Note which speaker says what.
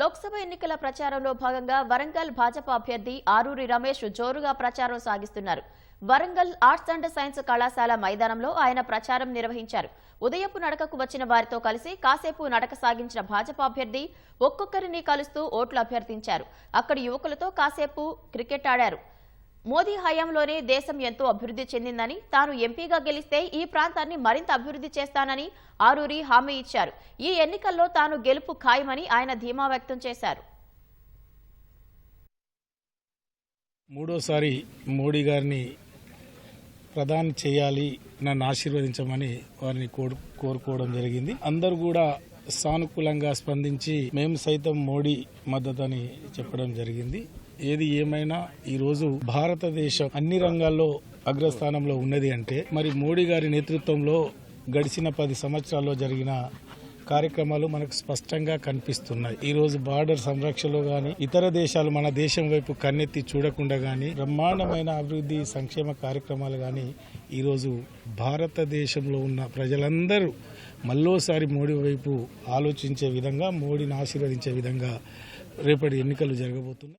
Speaker 1: లోక్సభ ఎన్నికల ప్రచారంలో భాగంగా వరంగల్ భాజపా అభ్యర్థి ఆరూరి రమేష్ జోరుగా ప్రచారం సాగిస్తున్నారు. వరంగల్ ఆర్ట్స్ అండ్ సైన్స్ కళాశాల మైదానంలో ఆయన ప్రచారం నిర్వహించారు. ఉదయపు నడకకు వచ్చిన వారితో కలిసి కాసేపు నడక సాగించిన భాజపా అభ్యర్థి ఒక్కొక్కరిని కలుస్తూ ఓట్లు అభ్యర్థించారు. అక్కడి యువకులతో కాసేపు క్రికెట్ ఆడారు. మోదీ హయాంలోనే దేశం ఎంతో అభివృద్ధి చెందిందని తాను ఎంపీగా గెలిస్తే ఈ ప్రాంతాన్ని మరింత అభివృద్ధి చేస్తానని ఆరూరి హామీ ఇచ్చారు. ఈ ఎన్నికల్లో తాను గెలుపు ఖాయమని ఆయన ధీమా వ్యక్తం చేశారు.
Speaker 2: మూడోసారి మోడీ గారిని ప్రధాని చేయాలి నన్ను ఆశీర్వదించమని వారిని కోరుకోవడం జరిగింది. అందరూ కూడా సానుకూలంగా స్పందించి మేము సైతం మోడీ మద్దతని చెప్పడం జరిగింది. ఏది ఏమైనా ఈరోజు భారతదేశం అన్ని రంగాల్లో అగ్రస్థానంలో ఉన్నది అంటే మరి మోడీ గారి నేతృత్వంలో గడిచిన పది సంవత్సరాల్లో జరిగిన కార్యక్రమాలు మనకు స్పష్టంగా కనిపిస్తున్నాయి. ఈ రోజు బార్డర్ సంరక్షణలో గాని ఇతర దేశాలు మన దేశం వైపు కన్నెత్తి చూడకుండా గాని బ్రహ్మాండమైన అభివృద్ధి సంక్షేమ కార్యక్రమాలు గాని ఈరోజు భారతదేశంలో ఉన్న ప్రజలందరూ మళ్ళోసారి మోడీ వైపు ఆలోచించే విధంగా మోడీని ఆశీర్వదించే విధంగా రేపటి ఎన్నికలు జరగబోతున్నాయి.